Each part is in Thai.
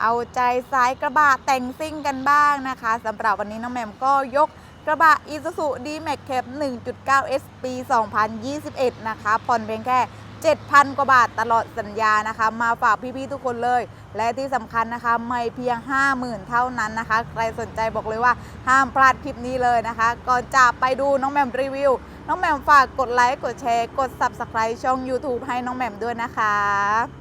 เอาใจสายกระบะแต่งซิ่งกันบ้างนะคะสำหรับวันนี้น้องแหมมก็ยกกระบะ Isuzu D-Max Cap 1.9 S ปี 2021 นะคะ ผ่อนเพียงแค่ 7,000 กว่าบาทตลอดสัญญานะคะ มาฝากพี่ๆทุกคนเลย และที่สำคัญนะคะ ไม่เพียง 50,000 เท่านั้นนะคะ ใครสนใจบอกเลยว่าห้ามพลาดคลิปนี้เลยนะคะ ก่อนจะไปดูน้องแหม่มรีวิว น้องแหม่มฝากกดไลค์ กดแชร์ กด Subscribe ช่อง YouTube ให้น้องแหม่มด้วยนะคะ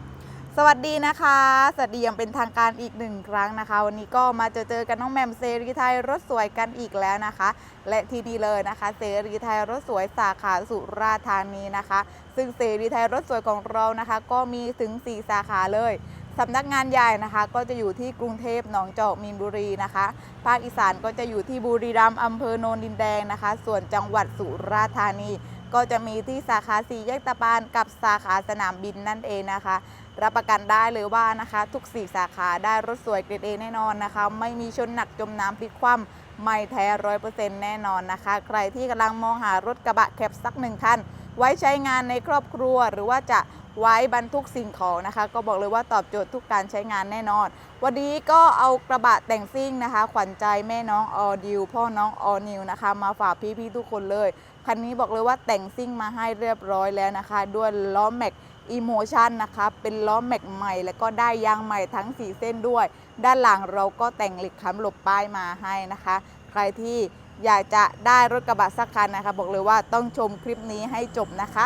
สวัสดีนะคะ สวัสดีอย่างเป็นทางการอีกหนึ่งครั้งนะคะ วันนี้ก็มาเจอเจอกันน้องแหม่มเซรีไทยรถสวยกันอีกแล้วนะคะ และที่นี่เลยนะคะเสรีไทยรถสวยสาขาสุราษฎร์ธานีนะคะ ซึ่งเสรีไทยรถสวยของเรานะคะ ก็มีถึง 4 สาขาเลยสำนักงานใหญ่นะคะ ก็จะอยู่ที่กรุงเทพหนองจอกมีนบุรีนะคะ ภาคอีสานก็จะอยู่ที่บุรีรัมย์อำเภอโนนดินแดงนะคะ ส่วนจังหวัดสุราษฎร์ธานี ก็จะมีที่สาขาสีแยกตะปานกับสาขาสนามบินนั่นเองนะคะ รับประกันได้เลยว่านะคะ ทุก4สาขาได้รถสวยเกรดเอแน่นอนนะคะ ไม่มีชนหนักจมน้ำพลิกคว่ำไม่แท้ร้อยเปอร์เซ็นต์แน่นอนนะคะ ใครที่กำลังมองหารถกระบะแคปสักหนึ่งคัน ไว้ใช้งานในครอบครัวหรือว่าจะไว้บรรทุกสิ่งของนะคะ ก็บอกเลยว่าตอบโจทย์ทุกการใช้งานแน่นอน วันนี้ก็เอากระบะแต่งซิ่งนะคะ ขวัญใจแม่น้องออดิวพ่อน้องออนิวนะคะ มาฝากพี่ๆทุกคนเลย คันนี้บอกเลยว่าแต่งซิ่งมาให้เรียบร้อยแล้วนะคะ ด้วยล้อแม็กอีโมชันนะคะ เป็นล้อแม็กใหม่ แล้วก็ได้ยางใหม่ทั้ง 4 เส้นด้วย ด้านหลังเราก็แต่งเหล็กค้ำหลบป้ายมาให้นะคะ ใครที่อยากจะได้รถกระบะสักคันนะคะ บอกเลยว่าต้องชมคลิปนี้ให้จบนะคะ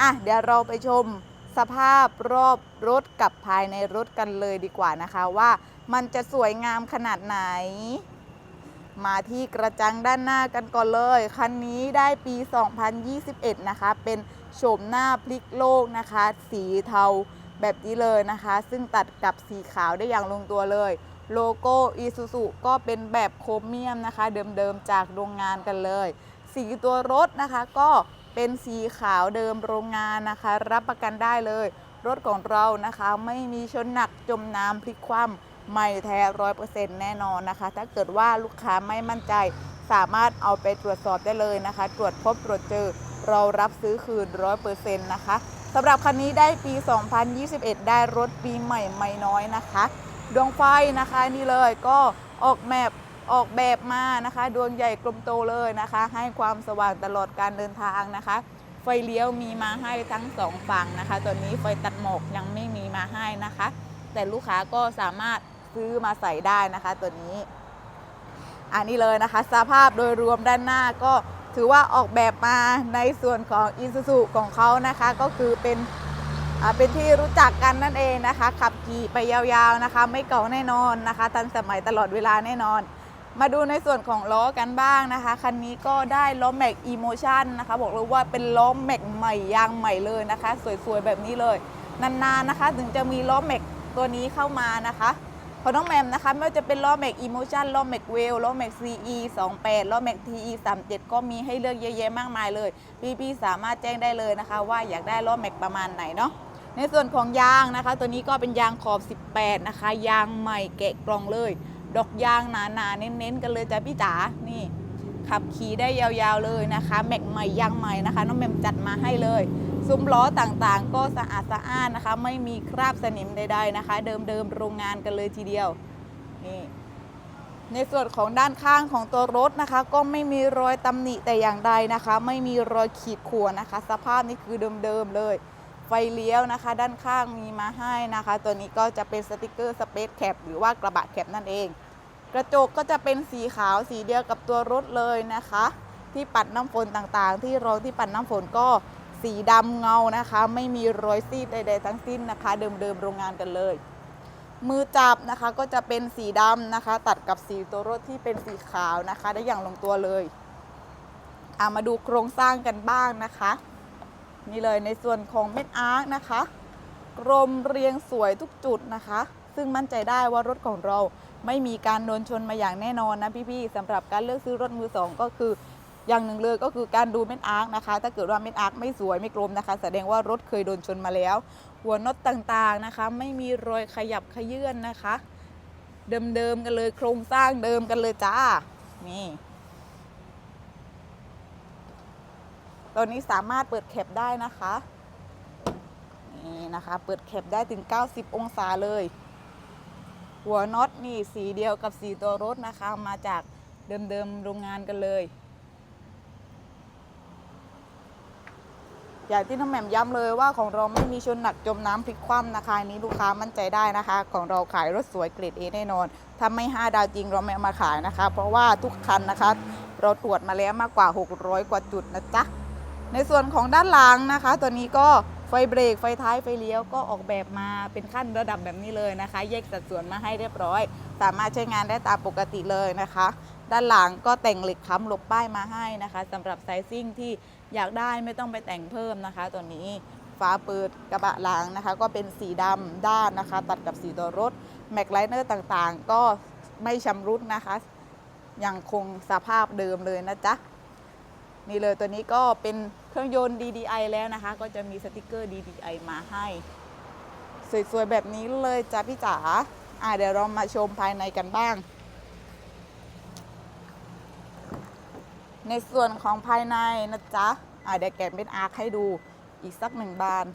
อะเดี๋ยวเราไปชมสภาพรอบรถกับภายในรถกันเลยดีกว่านะคะว่ามันจะสวยงามขนาดไหน มาที่กระจังด้านหน้ากันก่อนเลย คันนี้ได้ปี 2021 นะคะ เป็นโฉมหน้าพลิกโลกนะคะ สีเทาแบบนี้เลยนะคะ ซึ่งตัดกับสีขาวได้อย่างลงตัวเลย โลโก้อีซูซูก็เป็นแบบโครเมียมนะคะ เดิมๆจากโรงงานกันเลย สีตัวรถนะคะก็เป็นสีขาวเดิมโรงงานนะคะ รับประกันได้เลย รถของเรานะคะ ไม่มีชนหนักจมน้ำพลิกคว่ำ ไม่แท้ร้อยเปอร์เซ็นต์แน่นอนนะคะ ถ้าเกิดว่าลูกค้าไม่มั่นใจ สามารถเอาไปตรวจสอบได้เลยนะคะ ตรวจพบตรวจเจอเรารับซื้อคืนร้อยเปอร์เซ็นต์นะคะสำหรับคันนี้ได้ปี 2021 ได้รถปีใหม่ไม่น้อยนะคะ ดวงไฟนะคะนี่เลยก็ออกแบบออกแบบมานะคะ ดวงใหญ่กลมโตเลยนะคะ ให้ความสว่างตลอดการเดินทางนะคะ ไฟเลี้ยวมีมาให้ทั้งสองฝั่งนะคะตัวนี้ไฟตัดหมอกยังไม่มีมาให้นะคะ แต่ลูกค้าก็สามารถ ซื้อมาใส่ได้นะคะตัวนี้ อันนี้เลยนะคะ สภาพโดยรวมด้านหน้าก็ถือว่าออกแบบมาในส่วนของ i s u z u ของเขานะคะ ก็คือเป็นเป็นที่รู้จักกันนั่นเองนะคะ ขับขี่ไปยาวๆนะคะ ไม่เก่าแน่นอนนะคะ ทันสมัยตลอดเวลาแน่นอน มาดูในส่วนของล้อกันบ้างนะคะ คันนี้ก็ได้ล้อแม็กอีโมชันนะคะ บอกเลยว่าเป็นล้อแม็กใหม่ยางใหม่เลยนะคะ สวยๆแบบนี้เลย นานๆนะคะ ถึงจะมีล้อแม็กตัวนี้เข้ามานะคะ เพราะน้องแมมนะคะไม่ว่าจะเป็นล้อแม็กอีโมชันล้อแม็กเวลล้อแม็ก CE 28ล้อแม็ก TE 37ก็มีให้เลือกเยอะแยะมากมายเลยพี่ๆสามารถแจ้งได้เลยนะคะ ว่าอยากได้ล้อแม็กประมาณไหนเนาะในส่วนของยางนะคะ ตัวนี้ก็เป็นยางขอบ 18 นะคะ ยางใหม่แกะกล่องเลย ดอกยางหนาๆเน้นๆกันเลยจ้ะพี่จ๋านี่ ขับขี่ได้ยาวๆเลยนะคะ แม็กใหม่ยางใหม่นะคะ น้องแมมจัดมาให้เลย ซุ้มล้อต่างๆ ก็สะอาดสะอ้านนะคะ ไม่มีคราบสนิมใด ๆนะคะ เดิมๆโรงงานกันเลยทีเดียวนี่ในส่วนของด้านข้างของตัวรถนะคะ ก็ไม่มีรอยตำหนิแต่อย่างใดนะคะ ไม่มีรอยขีดข่วนนะคะ สภาพนี้คือเดิมๆเลย ไฟเลี้ยวนะคะ ด้านข้างมีมาให้นะคะ ตัวนี้ก็จะเป็นสติกเกอร์สเปซแคปหรือว่ากระบะแคปนั่นเอง กระจกก็จะเป็นสีขาวสีเดียวกับตัวรถเลยนะคะ ที่ปัดน้ำฝนต่างๆ ที่รองที่ปัดน้ำฝนก็ สีดำเงานะคะ ไม่มีรอยซีดใดๆทั้งสิ้นนะคะ เดิมๆโรงงานกันเลย มือจับนะคะก็จะเป็นสีดำนะคะ ตัดกับสีตัวรถที่เป็นสีขาวนะคะ ได้อย่างลงตัวเลยอะมาดูโครงสร้างกันบ้างนะคะ นี่เลยในส่วนของเม็ดอาร์คนะคะกรมเรียงสวยทุกจุดนะคะ ซึ่งมั่นใจได้ว่ารถของเราไม่มีการโดนชนมาอย่างแน่นอนนะพี่ๆสำหรับการเลือกซื้อรถมือสองก็คือ อย่างหนึ่งเลยก็คือการดูเม็ดอาร์คนะคะ ถ้าเกิดว่าเม็ดอาร์คไม่สวยไม่กลมนะคะ แสดงว่ารถเคยโดนชนมาแล้ว หัวน็อตต่างๆนะคะ ไม่มีรอยขยับขยื่นนะคะ เดิมๆกันเลยโครงสร้างเดิมกันเลยจ้านี่ตัวนี้สามารถเปิดแคปได้นะคะนี่นะคะ เปิดแคปได้ถึง 90 องศาเลย หัวน็อตนี่สีเดียวกับสีตัวรถนะคะ มาจากเดิมๆโรงงานกันเลย อย่างที่น้องแหม่มย้ำเลยว่าของเราไม่มีชนหนักจมน้ำพลิกคว่ำนะคะนนี้ลูกค้ามั่นใจได้นะคะ ของเราขายรถสวยเกรดเอแน่นอนถ้าไม่ 5 ดาวจริงเราไม่เอามาขายนะคะ เพราะว่าทุกคันนะคะ เราตรวจมาแล้วมากกว่า 600 กว่าจุดนะจ๊ะในส่วนของด้านหลังนะคะ ตัวนี้ก็ไฟเบรกไฟท้ายไฟเลี้ยวก็ออกแบบมาเป็นขั้นระดับแบบนี้เลยนะคะ แยกสัดส่วนมาให้เรียบร้อย สามารถใช้งานได้ตามปกติเลยนะคะ ด้านหลังก็แต่งเหล็กค้ำหลบป้ายมาให้นะคะสำหรับไซซิ่งที่ อยากได้ไม่ต้องไปแต่งเพิ่มนะคะ ตัวนี้ฝาเปิดกระบะหลังนะคะ ก็เป็นสีดำด้านนะคะ ตัดกับสีตัวรถแม็กไลเนอร์ต่างๆ ก็ไม่ชำรุดนะคะ ยังคงสภาพเดิมเลยนะจ๊ะนี่เลยตัวนี้ก็เป็นเครื่องยนต์ DDI แล้วนะคะ ก็จะมีสติกเกอร์ DDI มาให้ สวยๆ แบบนี้เลยจ้ะพี่จ๋าอะเดี๋ยวเรามาชมภายในกันบ้าง ในส่วนของภายในนะจ๊ะอะเดี๋ยวแกะเป็นอาร์คให้ดูอีกสักหนึ่งบาน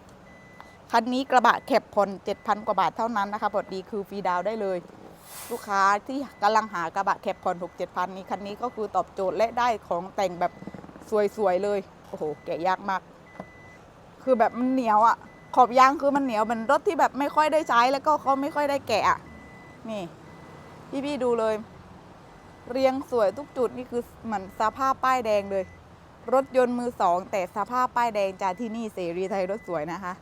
คันนี้กระบะแคปผ่อน7,000 กว่าบาทเท่านั้นนะคะพอดีคือฟรีดาวได้เลย ลูกค้าที่กำลังหากระบะแคปผ่อน6 7พันนี้คันนี้ก็คือตอบโจทย์และได้ของแต่งแบบสวยๆเลย โอ้โห แกะยากมาก คือแบบมันเหนียวอะ่ะ ขอบยางคือมันเหนียวเหมือนรถที่แบบไม่ค่อยได้ใช้แล้วก็เขาไม่ค่อยได้แกะนี่พี่ๆดูเลย เรียงสวยทุกจุดนี่คือเหมือนสภาพป้ายแดงเลย รถยนต์มือสองแต่สภาพป้ายแดงจากที่นี่เสรีไทยรถสวยนะคะ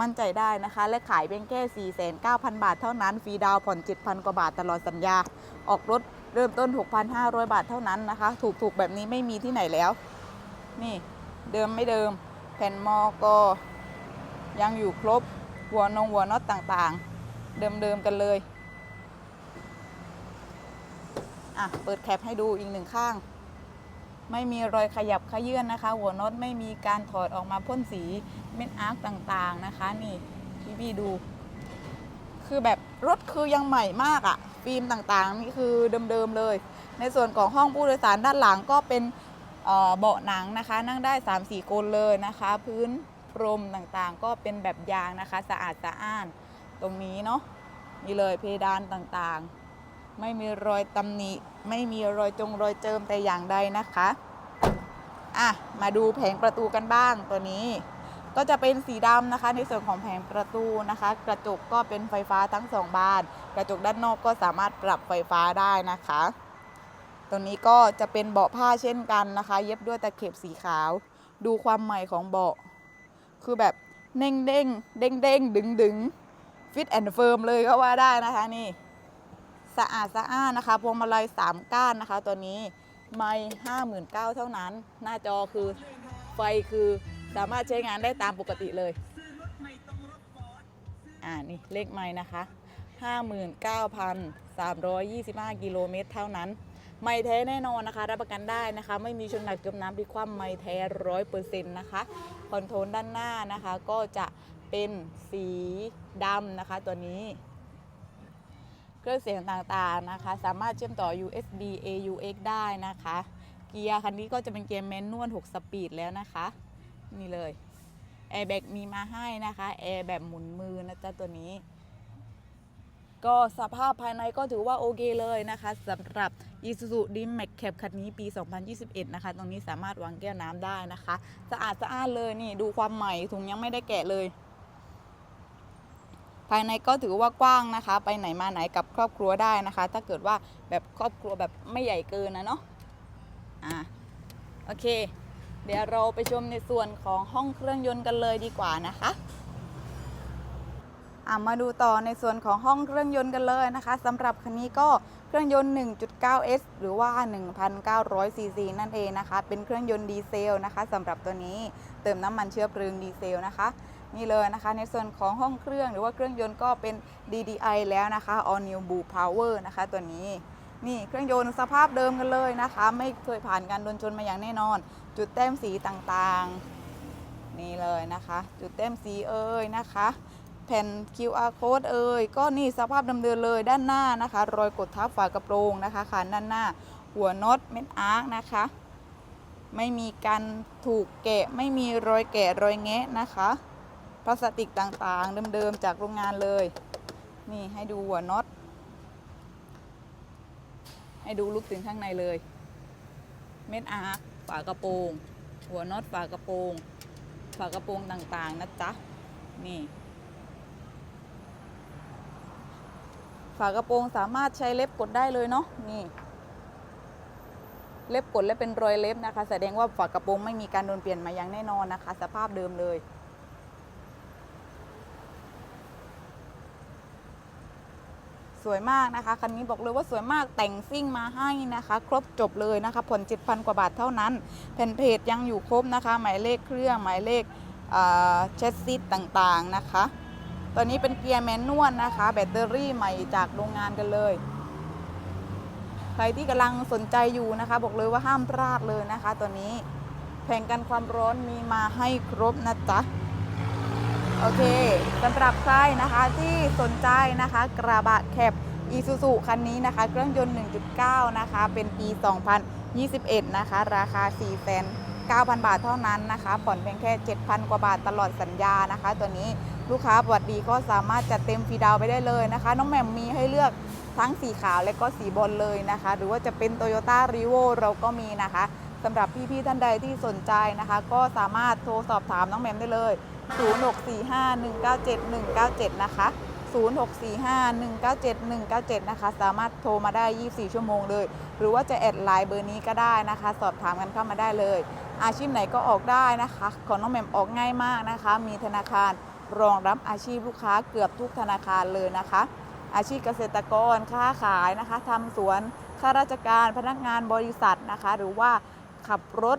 มั่นใจได้นะคะ และขายเป็นแค่ 49,000 บาทเท่านั้นฟรีดาวผ่อน 7,000 กว่าบาทตลอดสัญญา ออกรถเริ่มต้น 6,500 บาทเท่านั้นนะคะ ถูกๆ แบบนี้ไม่มีที่ไหนแล้ว นี่เดิมไม่เดิม แผ่นมอกอยังอยู่ครบ หัวนงหัวน็อตต่างๆ เดิมๆกันเลย อะเปิดแคปให้ดูอีกหนึ่งข้าง ไม่มีรอยขยับขยื่นนะคะ หัวน็อตไม่มีการถอดออกมาพ่นสีเม็ดอาร์คต่างๆนะคะ นี่พี่พี่ดู คือแบบรถคือยังใหม่มากอะ่ะฟิล์มต่างๆนี่คือเดิมๆเลย ในส่วนของห้องผู้โดยสารด้านหลังก็เป็นเบาะหนังนะคะ นั่งได้ 3-4คนเลยนะคะ พื้นพรมต่างๆ ก็เป็นแบบยางนะคะ สะอาดสะอ้าน ตรงนี้เนาะนี่เลยเพดานต่างๆ ไม่มีรอยตำหนิ ไม่มีรอยจงรอยเจิมแต่อย่างใดนะคะ อะ มาดูแผงประตูกันบ้างตัวนี้ ก็จะเป็นสีดำนะคะ ในส่วนของแผงประตูนะคะ กระจกก็เป็นไฟฟ้าทั้งสองบาน กระจกด้านนอกก็สามารถปรับไฟฟ้าได้นะคะ ตัวนี้ก็จะเป็นเบาะผ้าเช่นกันนะคะ เย็บด้วยตะเข็บสีขาว ดูความใหม่ของเบาะ คือแบบเด้งเด้งเด้งเด้งดึงดึงฟิตแอนด์เฟิร์มเลยก็ว่าได้นะคะนี่ สะอาดสะอ้านนะคะ พวงมาลัย 3 ก้านนะคะ ตัวนี้ไม่ห้าหมื่นเก้าเท่านั้น หน้าจอคือไฟคือสามารถใช้งานได้ตามปกติเลย อ่านี่เลขไม้นะคะ59,325 กิโลเมตรเท่านั้น ไม่แท้แน่นอนนะคะ รับประกันได้นะคะ ไม่มีชนหนักจมน้ำพลิกคว่ำไม่แท้ร้อยเปอร์เซ็นต์นะคะ คอนโทรลด้านหน้านะคะ ก็จะเป็นสีดำนะคะตัวนี้ เครื่องเสียงต่างๆนะคะ สามารถเชื่อมต่อ USB AUX ได้นะคะ เกียร์คันนี้ก็จะเป็นเกียร์แมนนวล 6 สปีดแล้วนะคะ นี่เลยแอร์แบ็กมีมาให้นะคะแอร์แบบหมุนมือนะจ๊ะตัวนี้ ก็สภาพภายในก็ถือว่าโอเคเลยนะคะสำหรับ Isuzu D-Max Cap คันนี้ปี 2021 นะคะ ตรงนี้สามารถวางแก้วน้ำได้นะคะ สะอาดสะอ้านเลยนี่ดูความใหม่ถุงยังไม่ได้แกะเลย ภายในก็ถือว่ากว้างนะคะ ไปไหนมาไหนกับครอบครัวได้นะคะ ถ้าเกิดว่าแบบครอบครัวแบบไม่ใหญ่เกินนะเนาะอะโอเค เดี๋ยวเราไปชมในส่วนของห้องเครื่องยนต์กันเลยดีกว่านะคะอะ มาดูต่อในส่วนของห้องเครื่องยนต์กันเลยนะคะสำหรับคันนี้ก็เครื่องยนต์ 1.9S หรือว่า 1,900ซีซีนั่นเองนะคะ เป็นเครื่องยนต์ดีเซลนะคะสำหรับตัวนี้เติมน้ำมันเชื้อเพลิงดีเซลนะคะ นี่เลยนะคะ ในส่วนของห้องเครื่องหรือว่าเครื่องยนต์ก็เป็น DDI แล้วนะคะ All New Blue Power นะคะตัวนี้นี่เครื่องยนต์สภาพเดิมกันเลยนะคะ ไม่เคยผ่านการโดนชนมาอย่างแน่นอน จุดแต้มสีต่างๆ นี่เลยนะคะ จุดแต้มสีเอ่ยนะคะ ผ่น QR code เอ่ยก็นี่สภาพดำเนินเลยด้านหน้านะคะ รอยกดทับฝากระโปรงนะคะขานด้านหน้า หัวน็อตเม็ดอาร์คนะคะ ไม่มีการถูกแกะไม่มีรอยแกะรอยแงะนะคะพลาสติกต่างๆเดิมๆจากโรงงานเลย นี่ให้ดูหัวน็อตให้ดูลุกถึงข้างในเลย เม็ดอาร์คฝากระโปรง หัวน็อตฝากระโปรง ฝากระโปรงต่างๆนะจ๊ะ นี่ ฝากระโปรงสามารถใช้เล็บกดได้เลยเนาะนี่เล็บกดและเป็นรอยเล็บนะคะ แสดงว่าฝากระโปรงไม่มีการโดนเปลี่ยนมาอย่างแน่นอนนะคะ สภาพเดิมเลย สวยมากนะคะคันนี้บอกเลยว่าสวยมากแต่งซิ่งมาให้นะคะ ครบจบเลยนะคะผ่อน7,000 กว่าบาทเท่านั้น แผ่นเพจยังอยู่ครบนะคะ หมายเลขเครื่องหมายเลขเชสซิตต่างๆนะคะ ตอนนี้เป็นเกียร์แมนนวลนะคะ แบตเตอรี่ใหม่จากโรงงานกันเลย ใครที่กำลังสนใจอยู่นะคะ บอกเลยว่าห้ามพลาดเลยนะคะ ตัวนี้แผงกันความร้อนมีมาให้ครบนะจ๊ะโอเคสำหรับใครนะคะที่สนใจนะคะ กระบะแคปอีซูซูคันนี้นะคะ เครื่องยนต์ 1.9 นะคะ เป็นปี 2021 นะคะ ราคา 4 9 0 0 0 บาทเท่านั้นนะคะ ผ่อนเพียงแค่ 7,000 กว่าบาทตลอดสัญญานะคะ ตัวนี้ ลูกค้าบวัดดีก็สามารถจัดเต็มฟรีดาวไปได้เลยนะคะ น้องแหม่มมีให้เลือกทั้งสีขาวและก็สีบอลเลยนะคะ หรือว่าจะเป็น Toyota r e v o เราก็มีนะคะสำหรับพี่ๆท่านใดที่สนใจนะคะ ก็สามารถโทรสอบถามน้องแหม่มได้เลย 0645197197 นะคะ 0645197197 นะคะ สามารถโทรมาได้ 24 ชั่วโมงเลย หรือว่าจะแอดไลน์เบอร์นี้ก็ได้นะคะ สอบถามกันเข้ามาได้เลย อาชีพไหนก็ออกได้นะคะ ของน้องแหม่มออกง่ายมากนะคะ มีธนาคาร รองรับอาชีพลูกค้าเกือบทุกธนาคารเลยนะคะ อาชีพเกษตรกรค้าขายนะคะทำสวนข้าราชการพนักงานบริษัทนะคะ หรือว่าขับรถ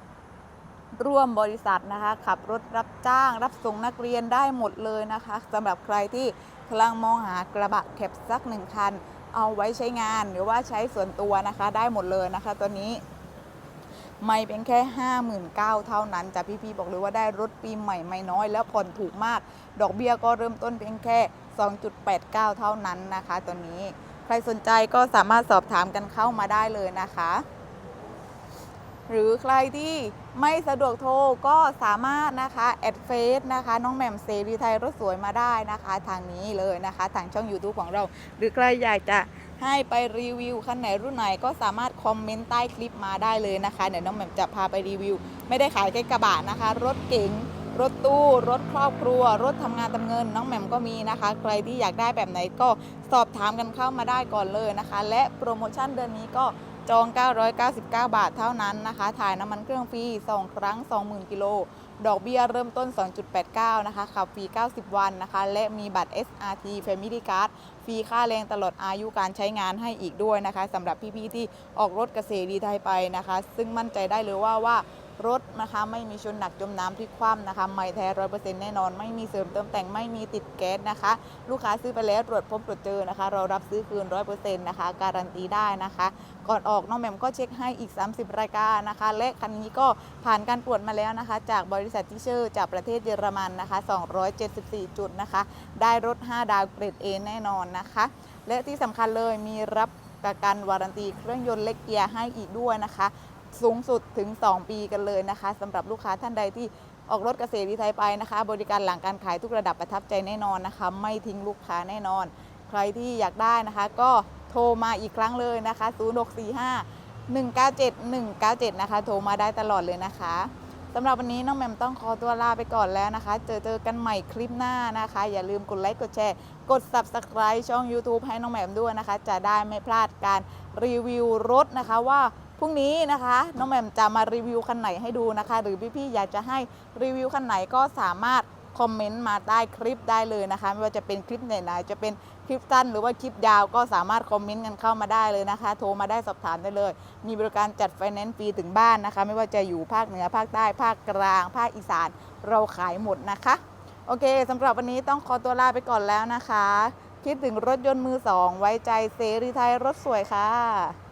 ร่วมบริษัทนะคะ ขับรถรับจ้าง รับส่งนักเรียนได้หมดเลยนะคะสำหรับใครที่กำลังมองหากระบะแคปสักหนึ่งคัน เอาไว้ใช้งานหรือว่าใช้ส่วนตัวนะคะ ได้หมดเลยนะคะ ตัวนี้ ไม่เป็นแค่ 59,000เท่านั้นจ้ะพี่ๆบอกเลยว่าได้รถปีใหม่ไม่น้อย แล้วผ่อนถูกมาก ดอกเบี้ยก็เริ่มต้นเพียงแค่ 2.89 เท่านั้นนะคะ ตัวนี้ ใครสนใจก็สามารถสอบถามกันเข้ามาได้เลยนะคะ หรือใครที่ไม่สะดวกโทรก็สามารถนะคะแอดเฟซนะคะน้องแหม่มเซรีไทยรถสวยมาได้นะคะ ทางนี้เลยนะคะ ทางช่อง YouTube ของเรา หรือใครอยากจะให้ไปรีวิวคันไหนรุ่นไหนก็สามารถคอมเมนต์ใต้คลิปมาได้เลยนะคะเดี๋ยวน้องแหม่มจะพาไปรีวิว ไม่ได้ขายแค่กระบะนะคะ รถเก๋งรถตู้ รถครอบครัว รถทำงานทำเงิน น้องแหม่มก็มีนะคะ ใครที่อยากได้แบบไหนก็สอบถามกันเข้ามาได้ก่อนเลยนะคะ และโปรโมชั่นเดือนนี้ก็ จอง 999 บาทเท่านั้นนะคะ ถ่ายน้ำมันเครื่องฟรี2 ครั้ง 20,000 กิโล ดอกเบี้ยเริ่มต้น 2.89 นะคะ ขับฟรี 90 วันนะคะ และมีบัตร SRT Family Card ฟรีค่าแรงตลอดอายุการใช้งานให้อีกด้วยนะคะสำหรับพี่ๆที่ออกรถเกษตรดีไทยไปนะคะ ซึ่งมั่นใจได้เลยว่าว่า รถนะคะ ไม่มีชนหนักจมน้ำพลิกคว่ำนะคะไม่แท้ร้อยเปอร์เซ็นต์แน่นอน ไม่มีเสริมเติมแต่งไม่มีติดแก๊สนะคะ ลูกค้าซื้อไปแล้วตรวจพบตรวจเจอนะคะ เรารับซื้อคืนร้อยเปอร์เซ็นต์นะคะการันตีได้นะคะ ก่อนออกน้องแหม่มก็เช็คให้อีก 30 รายการนะคะ และคันนี้ก็ผ่านการตรวจมาแล้วนะคะ จากบริษัทที่เชอร์จากประเทศเยอรมันนะคะ 274 จุดนะคะ ได้รถ 5 ดาวเกรด A แน่นอนนะคะ และที่สำคัญเลยมีรับประกันวารันตีเครื่องยนต์เล็กเกียร์ให้อีกด้วยนะคะ สูงสุดถึง 2 ปีกันเลยนะคะสำหรับลูกค้าท่านใดที่ออกรถเกษตรดีไทยไปนะคะ บริการหลังการขายทุกระดับประทับใจแน่นอนนะคะ ไม่ทิ้งลูกค้าแน่นอน ใครที่อยากได้นะคะ ก็โทรมาอีกครั้งเลยนะคะ 0645 197 197 นะคะ โทรมาได้ตลอดเลยนะคะสำหรับวันนี้น้องแหม่มต้องขอตัวลาไปก่อนแล้วนะคะ เจอเจอกันใหม่คลิปหน้านะคะ อย่าลืมกดไลค์กดแชร์ กด subscribe ช่อง YouTube ให้น้องแหม่มด้วยนะคะ จะได้ไม่พลาดการรีวิวรถนะคะว่า รุ่งนี้นะคะ น้องแหม่มจะมารีวิวคันไหนให้ดูนะคะ หรือพี่ๆอยากจะให้รีวิวคันไหนก็สามารถคอมเมนต์มาใต้คลิปได้เลยนะคะ ไม่ว่าจะเป็นคลิปไหนๆจะเป็นคลิปสั้นหรือว่าคลิปยาวก็สามารถคอมเมนต์กันเข้ามาได้เลยนะคะ โทรมาได้สอบถามได้เลย มีบริการจัดไฟแนนซ์ฟรีถึงบ้านนะคะ ไม่ว่าจะอยู่ภาคเหนือภาคใต้ภาคกลาง ภาคอีสานเราขายหมดนะคะ โอเคสำหรับวันนี้ต้องขอตัวลาไปก่อนแล้วนะคะ คิดถึงรถยนต์มือสองไว้ใจเสรีไทยรถสวยค่ะ